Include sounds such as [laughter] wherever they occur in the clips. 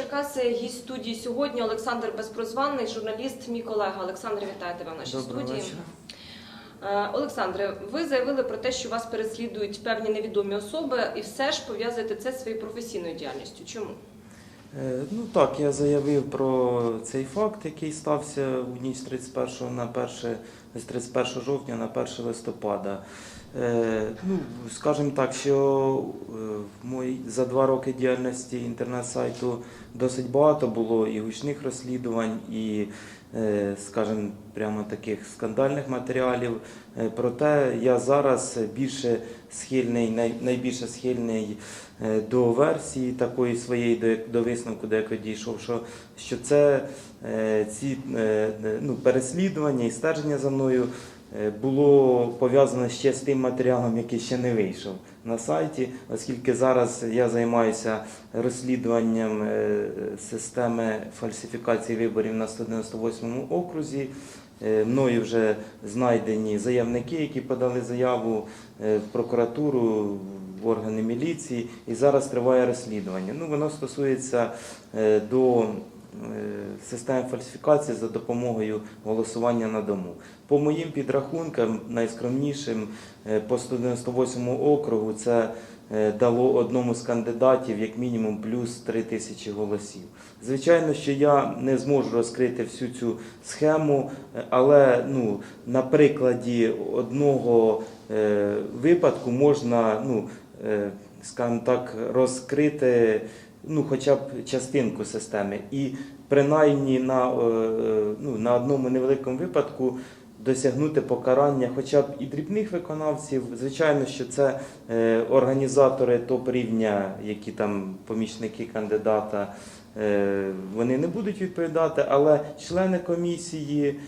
Черкаси. Гість студії сьогодні Олександр Безпрозванний, журналіст, мій колега. Олександр, вітаю тебе в нашій Доброго студії. вечора. Е, Олександре, ви заявили про те, що вас переслідують певні невідомі особи, і все ж пов'язуєте це зі своєю професійною діяльністю. Чому? Е, Ну так, я заявив про цей факт, який стався у ніч з 31 на 1, з 31 жовтня на 1 листопада. Е, Ну, скажімо так, що е, за два роки діяльності інтернет-сайту досить багато було і гучних розслідувань, і, е, скажімо, прямо таких скандальних матеріалів. Проте я зараз більше схильний, найбільше схильний до версії такої своєї, до, висновку, до якого дійшов, що, що це ці ну, переслідування і стеження за мною було пов'язано ще з тим матеріалом, який ще не вийшов на сайті, оскільки зараз я займаюся розслідуванням е, системи фальсифікації виборів на 198 окрузі. Е, Мною вже знайдені заявники, які подали заяву е, в прокуратуру, в органи міліції, і зараз триває розслідування. Ну, воно стосується е, до е, системи фальсифікації за допомогою голосування на дому. По моїм підрахункам, найскромнішим е, по 198 округу це е, дало одному з кандидатів як мінімум плюс 3 тисячі голосів. Звичайно, що я не зможу розкрити всю цю схему, але ну, на прикладі одного е, випадку можна, ну, скажімо так, розкрити ну, хоча б частинку системи. І принаймні на, е, е, ну, на одному невеликому випадку досягнути покарання хоча б і дрібних виконавців. Звичайно, що це е, організатори топ-рівня, які там помічники кандидата. Вони не будуть відповідати, але члени комісії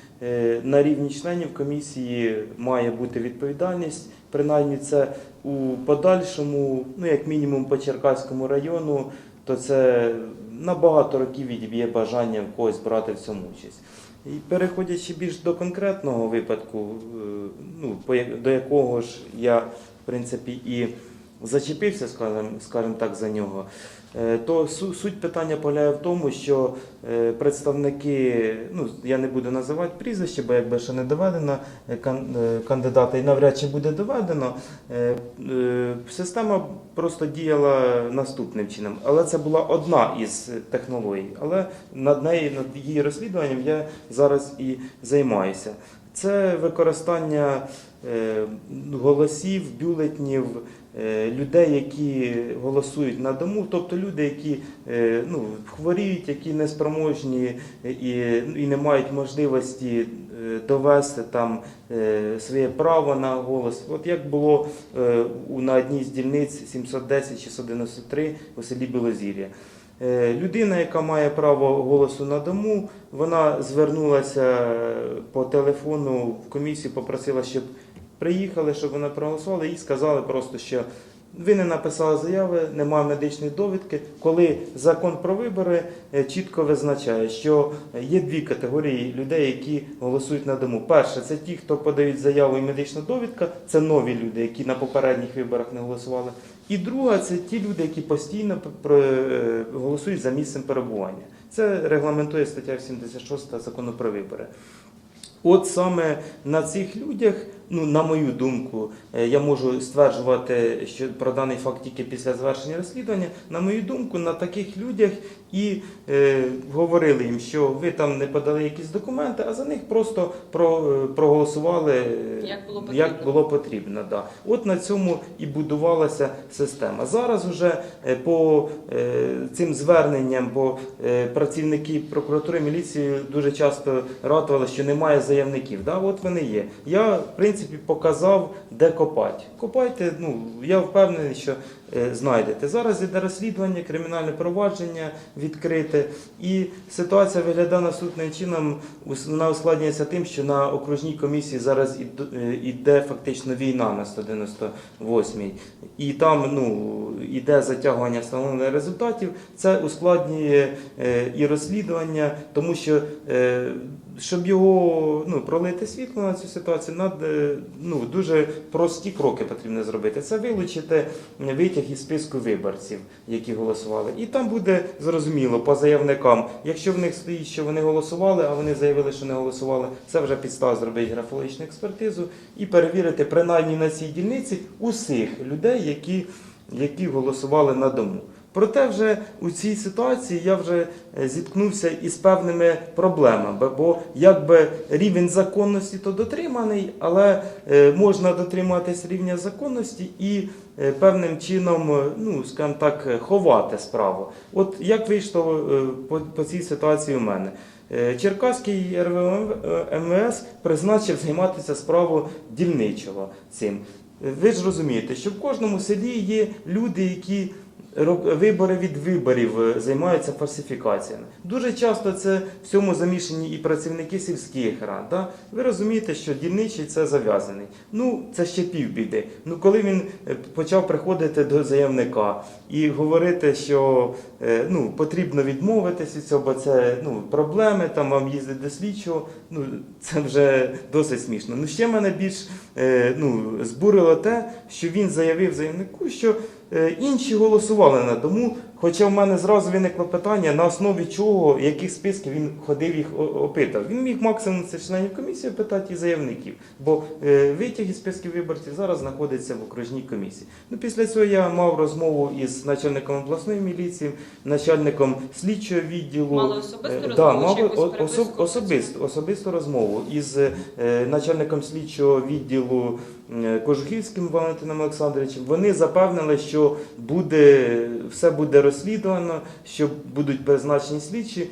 на рівні членів комісії має бути відповідальність. Принаймні, це у подальшому, ну як мінімум по Черкаському району, то це на багато років відіб'є бажання в когось брати в цьому участь. І переходячи більш до конкретного випадку, е, ну, до якого ж я в принципі і зачепився, скажімо, скажімо так, за нього, е, то суть питання полягає в тому, що е, представники, ну я не буду називати прізвище, бо якби ще не доведено е, кан- кандидата і навряд чи буде доведено. Система просто діяла наступним чином, але це була одна із технологій. Але над нею, над її розслідуванням я зараз і займаюся. Це використання голосів, бюлетнів людей, які голосують на дому, тобто люди, які е, ну, хворіють, які неспроможні і, і не мають можливості е, довести там е, своє право на голос. От як було е, на одній з дільниць 710-693 у селі Білозір'я. Е, Людина, яка має право голосу на дому, вона звернулася по телефону в комісію, попросила, щоб приїхали, щоб вона проголосувала, і сказали просто, що ви не написали заяви, немає медичної довідки. Коли закон про вибори е, чітко визначає, що є дві категорії людей, які голосують на дому. Перше, це ті, хто подають заяву і медична довідка, це нові люди, які на попередніх виборах не голосували. І друга це ті люди, які постійно е, голосують за місцем перебування. Це регламентує стаття 76 закону про вибори. От саме на цих людях, ну на мою думку, е, я можу стверджувати, що про даний факт тільки після завершення розслідування. На мою думку, на таких людях і е, говорили їм, що ви там не подали якісь документи, а за них просто про, е, проголосували е, Як було потрібно. Як було потрібно. Да. От на цьому і будувалася система. Зараз вже е, по е, цим зверненням, по е, працівники прокуратури міліції дуже часто ратували, що немає заявників. Да? От вони є. Я, в принципі, показав, де копати. Копайте, ну, я впевнений, що е, знайдете. Зараз іде розслідування, кримінальне провадження відкрите. І ситуація виглядає наступним чином. Вона ускладнюється тим, що на окружній комісії зараз е, іде фактично війна на 198-й. І там ну, іде затягування встановлення результатів. Це ускладнює е, і розслідування, тому що щоб його ну, пролити світло на цю ситуацію, над, е, ну, дуже прості кроки потрібно зробити. Це вилучити витяг із списку виборців, які голосували. І там буде зрозуміло по заявникам, якщо в них стоїть, що вони голосували, а вони заявили, що не голосували, це вже підстава зробити графологічну експертизу і перевірити принаймні на цій дільниці усіх людей, які, які голосували на дому. Проте вже у цій ситуації я вже е, зіткнувся із певними проблемами, бо- якби рівень законності то дотриманий, але е, можна дотриматись рівня законності і е, певним чином, ну скажімо так, ховати справу. От як вийшло по, по цій ситуації у мене? Черкаський РВМВС призначив займатися справою дільничого цим. Ви ж розумієте, що в кожному селі є люди, які вибори від виборів е, займаються фальсифікаціями. Дуже часто це в цьому замішані і працівники сільських рад. Да? Ви розумієте, що дільничий це зав'язаний. Ну, це ще півбіди. Ну, коли він е, почав приходити до заявника і говорити, що е, ну, потрібно відмовитись від цього, бо це ну, проблеми, там вам їздить до слідчого, ну, це вже досить смішно. Ну, ще мене більш ну, збурило те, що він заявив заявнику, що інші голосували на дому. Хоча в мене зразу виникло питання, на основі чого, яких списків він ходив їх опитав. Він міг максимум це членів комісії питати і заявників, бо е, витяг із списків виборців зараз знаходиться в окружній комісії. Ну, після цього я мав розмову із начальником обласної міліції, начальником слідчого відділу. Мали особисту Е, розмову да, мав якусь особ- особисто, особисту розмову із е, начальником слідчого відділу е, Кожухівським Валентином Олександровичем. Вони запевнили, що буде, все буде розслідувано, що будуть призначені слідчі.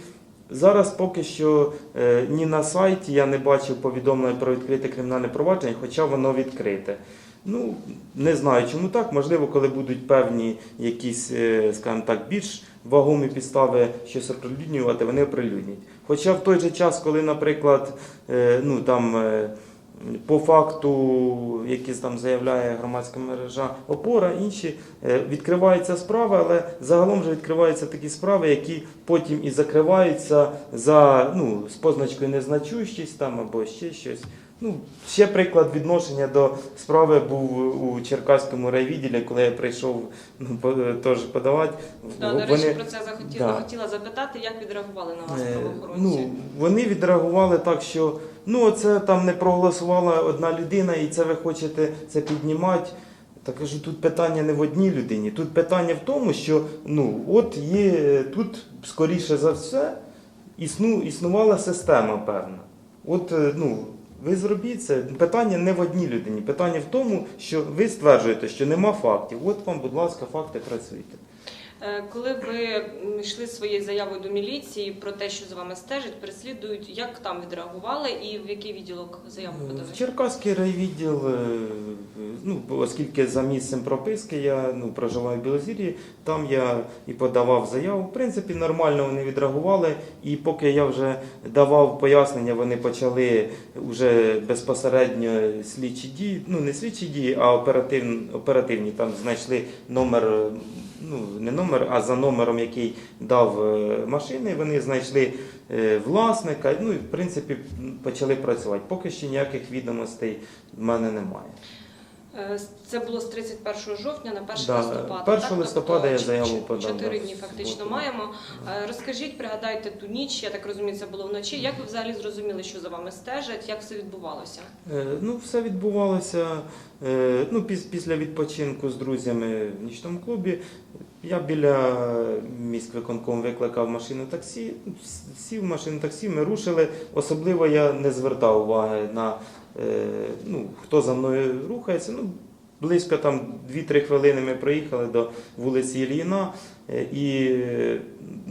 Зараз поки що е, ні на сайті я не бачив повідомлення про відкрите кримінальне провадження, хоча воно відкрите. Ну, не знаю, чому так. Можливо, коли будуть певні якісь, е, скажімо так, більш вагомі підстави щось оприлюднювати, вони оприлюднять. Хоча в той же час, коли, наприклад, е, ну там. Е, По факту, який там заявляє громадська мережа опора, інші е, відкриваються справи, але загалом вже відкриваються такі справи, які потім і закриваються за ну, з позначкою незначущість там або ще щось. Ну, ще приклад відношення до справи був у Черкаському райвідділі, коли я прийшов ну, по- теж подавати. Да, до речі, про це захотіла, Да. хотіла запитати, як відреагували на вас Е, правоохоронці? Ну, вони відреагували так, що ну це там не проголосувала одна людина, і це ви хочете це піднімати. Так кажу, тут питання не в одній людині. Тут питання в тому, що ну от є тут, скоріше за все, існу, існувала система певна. От е, ну. Ви зробіть це. Питання не в одній людині. Питання в тому, що ви стверджуєте, що нема фактів. От вам, будь ласка, факти працюйте. Е, Коли ви йшли своєю заявою до міліції про те, що за вами стежать, переслідують, як там відреагували і в який відділок заяву подали? В Черкаський райвідділ, е, ну, оскільки за місцем прописки я ну, проживаю в Білозір'ї, там я і подавав заяву. В принципі, нормально вони відреагували. І поки я вже давав пояснення, вони почали вже безпосередньо слідчі дії, ну не слідчі дії, а оперативні, оперативні. Там знайшли номер, е, ну не номер, а за номером, який дав е, машини, вони знайшли е, власника. Ну і в принципі почали працювати. Поки що ніяких відомостей в мене немає. Е, Це було з 31 жовтня на 1 Да, листопада. 1 так? листопада я Тобто заяву подав, Чотири дні фактично суботу. маємо. Е, Розкажіть, пригадайте ту ніч, я так розумію, це було вночі. Як ви взагалі зрозуміли, що за вами стежать? Як все відбувалося? Е, Ну, все відбувалося е, ну, піс- після відпочинку з друзями в нічному клубі. Я біля міськвиконкому викликав машину таксі, сів в машину таксі, ми рушили. Особливо я не звертав уваги на ну, хто за мною рухається. Ну, близько там 2-3 хвилини ми проїхали до вулиці Ільїна, е, і е,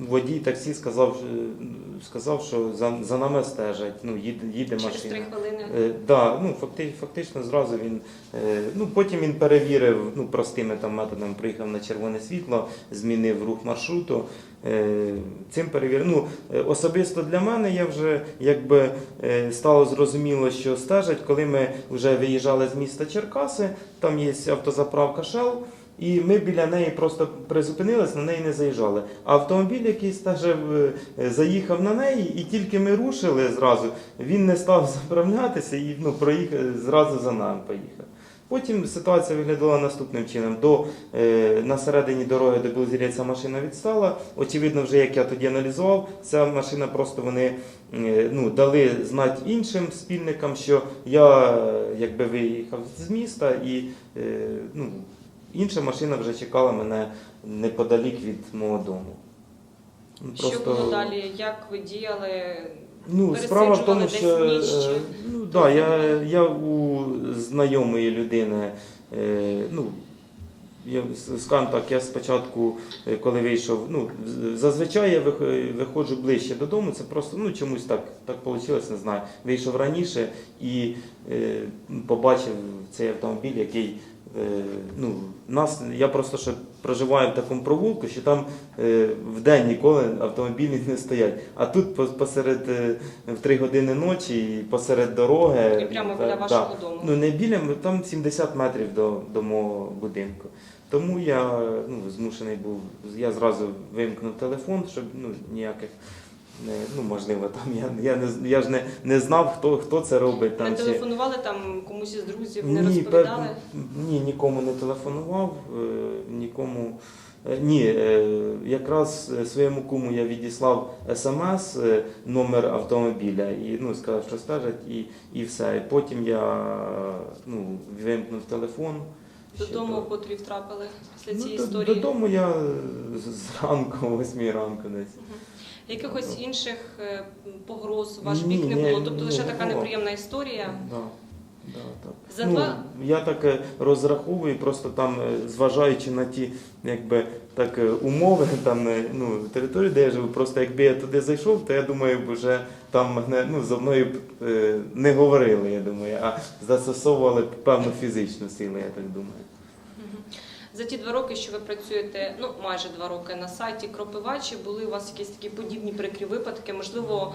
водій таксі сказав, що- сказав що за, за нами стежать. Ну, їде, їде Через машина. три хвилини. Е, да, ну, факти, фактично зразу він. Е, ну, потім він перевірив ну, простими там методами, приїхав на червоне світло, змінив рух маршруту. Е, цим перевірив. Ну, е, особисто для мене я вже якби е, стало зрозуміло, що стежать, коли ми вже виїжджали з міста Черкаси, там є автозаправка Shell. і ми біля неї просто призупинились, на неї не заїжджали. А автомобіль якийсь теж е, заїхав на неї, і тільки ми рушили зразу, він не став [laughs] заправлятися і ну, проїхав зразу за нами поїхав. Потім ситуація виглядала наступним чином. До, е, на середині дороги, де ця машина відстала. Очевидно, вже як я тоді аналізував, ця машина просто вони е, ну, дали знати іншим спільникам, що я е, якби виїхав з міста і е, ну, інша машина вже чекала мене неподалік від мого дому. Ну, Що було далі? Як ви діяли? Ну, справа в тому, що десь ніч чи е, ну, да, я, я у знайомої людини, е, ну, я, скажімо так, я спочатку, е, коли вийшов, ну, з- зазвичай я вих- виходжу ближче додому, це просто ну, чомусь так, так вийшло, не знаю. Вийшов раніше і е, побачив цей автомобіль, який ну, нас, я просто ще проживаю в такому провулку, що там е, в день ніколи автомобілі не стоять. А тут посеред е, в 3 години ночі, і посеред дороги. І прямо біля та. вашого дому? Ну не біля, там 70 метрів до, до мого будинку. Тому я ну, змушений був, я зразу вимкнув телефон, щоб ну, ніяких. Не, ну, можливо, там я, я, не, я ж не, не знав, хто, хто це робить. Там, Не чи- телефонували там комусь із друзів, не ні, розповідали? ні, нікому не телефонував, е, нікому. е, Ні, е, якраз своєму куму я відіслав смс, номер автомобіля і ну, сказав, що стежать, і, і все. І потім я ну, вимкнув телефон. Додому то- котрі втрапили після Ну, цієї до- історії? Додому я зранку, о 8 ранку десь. Якихось інших е, погроз в ваш Ні, бік не ні, було? Тобто ні, лише не така було. неприємна історія? Да, да, так. За ну, два- Я так е, розраховую, просто там, е, зважаючи на ті якби, так, е, умови, [laughs] там, е, ну, територію, де я живу, просто якби я туди зайшов, то я думаю, б вже там мене ну, зо мною б, е, не говорили, я думаю, а застосовували б певну фізичну силу, я так думаю. За ті два роки, що ви працюєте, ну майже два роки на сайті Кропива, чи були у вас якісь такі подібні прикрі випадки? Можливо,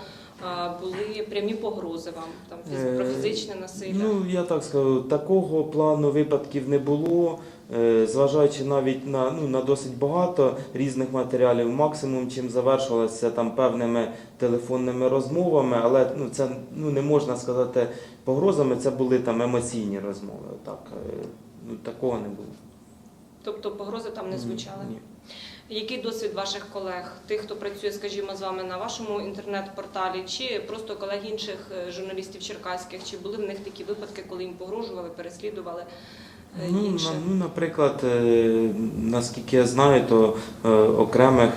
були прямі погрози вам там про Е, фізичне насилля? Ну, я так скажу, такого плану випадків не було. Е, Зважаючи навіть на, ну, на досить багато різних матеріалів, максимум чим завершувалося там певними телефонними розмовами, але ну, це ну, не можна сказати погрозами, це були там емоційні розмови. Так, е, ну, такого не було. Тобто погрози там не звучали? Ні. Який досвід ваших колег, тих, хто працює, скажімо, з вами на вашому інтернет-порталі, чи просто колег інших е, журналістів черкаських? Чи були в них такі випадки, коли їм погрожували, переслідували е, Ну, ну, наприклад, е, наскільки я знаю, то окремих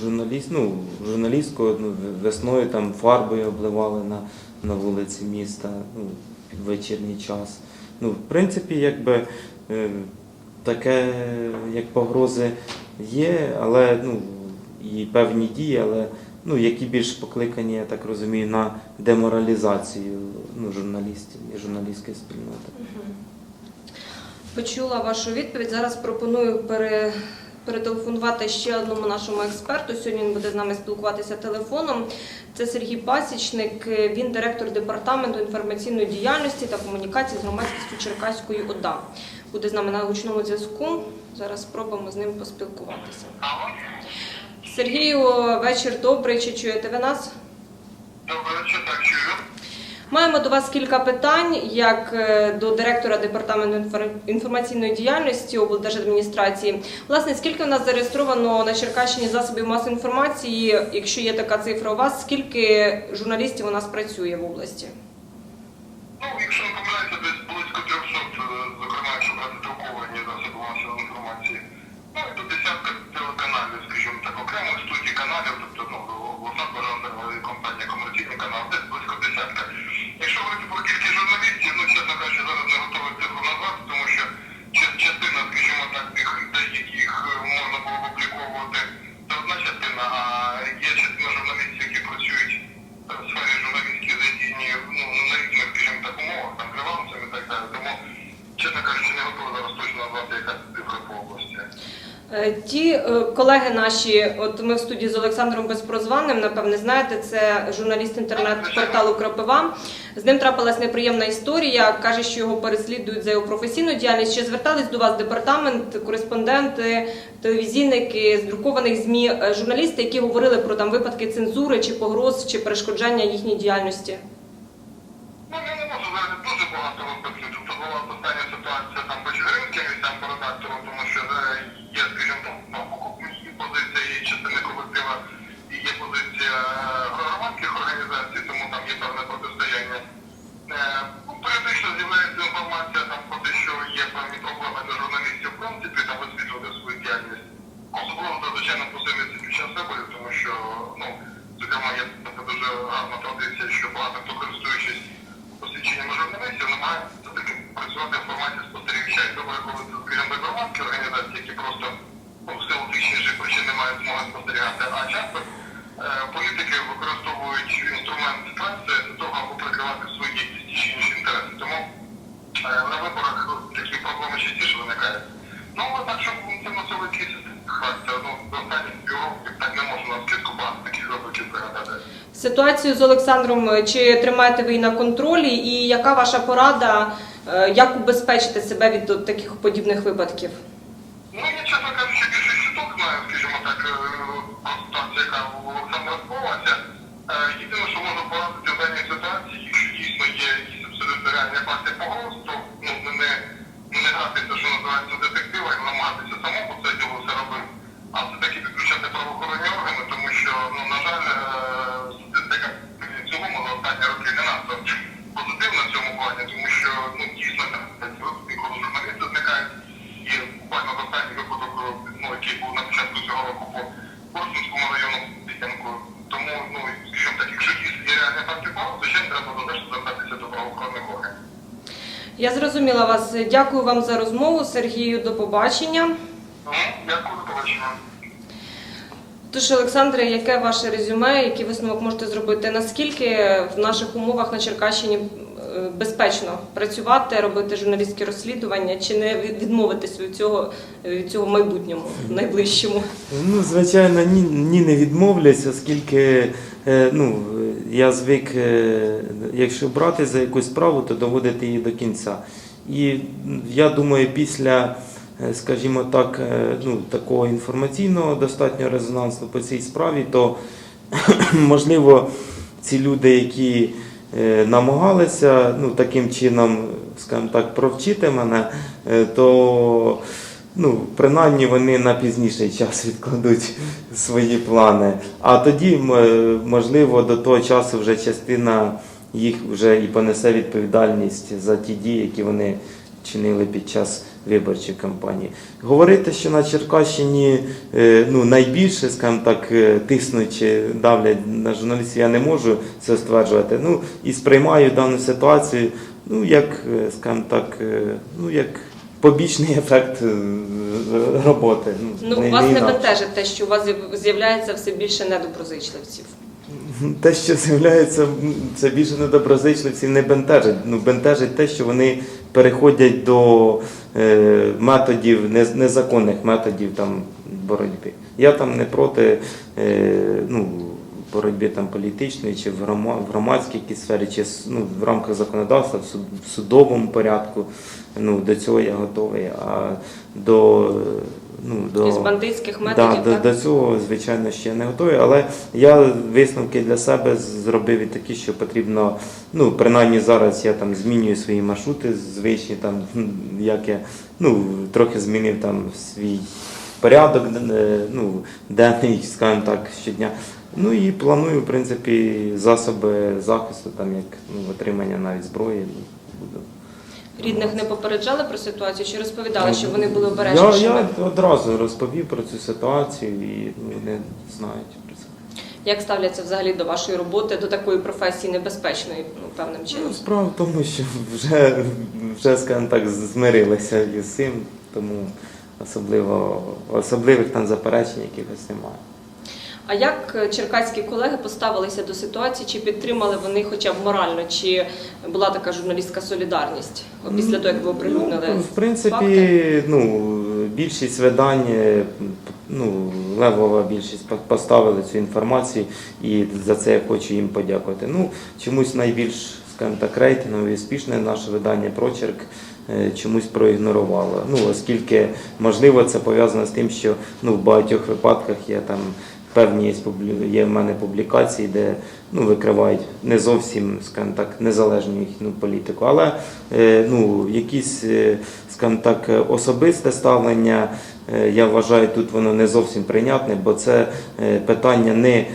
журналіст, ну, журналістку ну, весною там фарбою обливали на, на вулиці міста ну, під вечірній час. Ну, в принципі, якби таке, як погрози є, але ну, і певні дії, але ну, які більш покликані, я так розумію, на деморалізацію ну, журналістів і журналістської спільноти. Почула вашу відповідь. Зараз пропоную пере, перетелефонувати ще одному нашому експерту. Сьогодні він буде з нами спілкуватися телефоном. Це Сергій Пасічник, він директор департаменту інформаційної діяльності та комунікації з громадськістю Черкаської ОДА. Буде з нами на гучному зв'язку. Зараз спробуємо з ним поспілкуватися. Сергію, вечір добрий. Чи чуєте ви нас? Так чую. Маємо до вас кілька питань, як е, до директора департаменту інформаційної діяльності облдержадміністрації. Власне, скільки у нас зареєстровано на Черкащині засобів масової інформації? Якщо є така цифра у вас, скільки журналістів у нас працює в області? Ну, якщо не помиляюся, десь близько Ті е, колеги наші, от ми в студії з Олександром Безпрозванним, напевне, знаєте, це журналіст інтернет-порталу Кропива. З ним трапилась неприємна історія. Каже, що його переслідують за його професійну діяльність. Чи звертались до вас департамент, кореспонденти, телевізійники, з друкованих змі, е, журналісти, які говорили про там випадки цензури чи погроз, чи перешкоджання їхній діяльності? Громадських організацій, тому там є певне протистояння. Е, ну, Періодично з'являється інформація там про те, що є певні проблеми для журналістів, в принципі, там висвітлювати свою діяльність. Особливо надзвичайно посилюється під час виборів, тому що, ну, зокрема, є така дуже гарна традиція, що багато хто користуючись посвідченнями журналістів, намагається таки працювати в форматі спостерігача. І добре, коли це, скажімо, громадські організації, які просто ну, в силу тих чи інших причин не мають змоги спостерігати, а часто е, політики використовують інструмент преси для того, аби прикривати свої якісь ті чи інші інтереси. Тому е, на виборах такі проблеми частіше виникають. Ну, але так, щоб це носило якийсь характер, ну, за останні півроку так не можу на скидку багато таких випадків пригадати. Ситуацію з Олександром е, чи тримаєте ви її на контролі, і яка ваша порада, е, як убезпечити себе від таких подібних випадків? Ну, я, чесно кажучи, більше щиток знаю, скажімо так, е, про ситуацію, яка у Олександра відбувалася. Е, В даній ситуації, якщо дійсно є якісь абсолютно реальні факти погроз, то ну, не, не, не що називається детектива, і намагатися самому це діло робити, а все-таки підключати правоохоронні органи, тому що, ну, на жаль, е, статистика в цілому за останні роки не надто позитивна в цьому плані, тому що ну, дійсно коли журналісти зникають, і буквально в останній випадок, ну, який був на початку цього року Я зрозуміла вас. Дякую вам за розмову, Сергію. До побачення. Дякую, до побачення. Тож, Олександре, яке ваше резюме, який висновок можете зробити? Наскільки в наших умовах на Черкащині е, безпечно працювати, робити журналістські розслідування, чи не відмовитись від цього, від цього майбутньому, найближчому? Ну, звичайно, ні, ні не відмовлюсь, оскільки ну, е, я звик, е, якщо брати за якусь справу, то доводити її до кінця. І я думаю, після, е, скажімо так, ну, такого інформаційного достатньо резонансу по цій справі, то [clears throat] можливо ці люди, які намагалися ну, таким чином, скажімо так, провчити мене, то ну, принаймні вони на пізніший час відкладуть свої плани. А тоді, можливо, до того часу вже частина їх вже і понесе відповідальність за ті дії, які вони чинили під час виборчої кампанії. Говорити, що на Черкащині е, ну, найбільше, скажімо так, е, тиснуть чи давлять на журналістів, я не можу це стверджувати. Ну, і сприймаю дану ситуацію, ну, як, е, скажімо так, ну, як побічний ефект е, роботи. Ну, не- вас не бентежить те, що у вас з'являється все більше недоброзичливців. Те, що з'являється, це більше недоброзичливців не бентежить. Ну, бентежить те, що вони переходять до е, методів, нез- незаконних методів там, боротьби. Я там не проти е, ну, боротьби там, політичної чи в громадській сфері, чи ну, в рамках законодавства, в судовому порядку. Ну, до цього я готовий. А до, ну, до... Із бандитських Да, методів, до, так? до цього, звичайно, ще не готові, але я висновки для себе зробив і такі, що потрібно, ну, принаймні зараз я там змінюю свої маршрути звичні, там, [laughs] як я ну, трохи змінив там свій порядок, е, ну, денний, [laughs] скажімо так, щодня. Ну і планую, в принципі, засоби захисту, там, як ну, отримання навіть зброї. Буду. Рідних не попереджали про ситуацію, чи розповідали, що вони були Я, обережнішими? я одразу розповів про цю ситуацію і ну, вони знають про це. Як ставляться взагалі до вашої роботи, до такої професії небезпечної, ну, певним чином? Ну, справа в тому, що вже, вже скажімо так, змирилися із цим, тому особливо, особливих там заперечень якихось немає. А як е, черкаські колеги поставилися до ситуації, чи підтримали вони хоча б морально, чи була така журналістська солідарність після того, як ви оприлюднили? Ну, в принципі, факти? ну, більшість видань, е, ну, левова більшість по- поставили цю інформацію, і за це я хочу їм подякувати. Ну, чомусь найбільш, скажімо так, рейтингове і успішне наше видання Прочерк е, чомусь проігнорувало. Ну, оскільки, можливо, це пов'язано з тим, що ну, в багатьох випадках є там певні є, в мене публікації, де ну, викривають не зовсім, скажімо так, незалежну їхню політику, але е, ну, якісь, е, скажімо так, особисте ставлення, е, я вважаю, тут воно не зовсім прийнятне, бо це питання не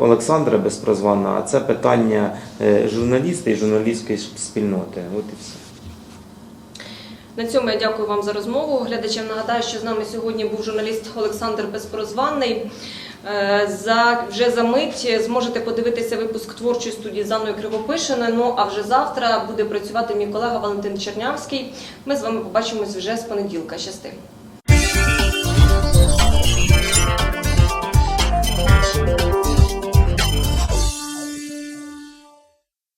Олександра Безпрозвана, а це питання журналіста і журналістської спільноти. От і все. На цьому я дякую вам за розмову. Глядачам нагадаю, що з нами сьогодні був журналіст Олександр Безпрозванний. Е, За вже за мить зможете подивитися випуск творчої студії з Анною Кривопишина. Ну а вже завтра буде працювати мій колега Валентин Чернявський. Ми з вами побачимось вже з понеділка. Щасти.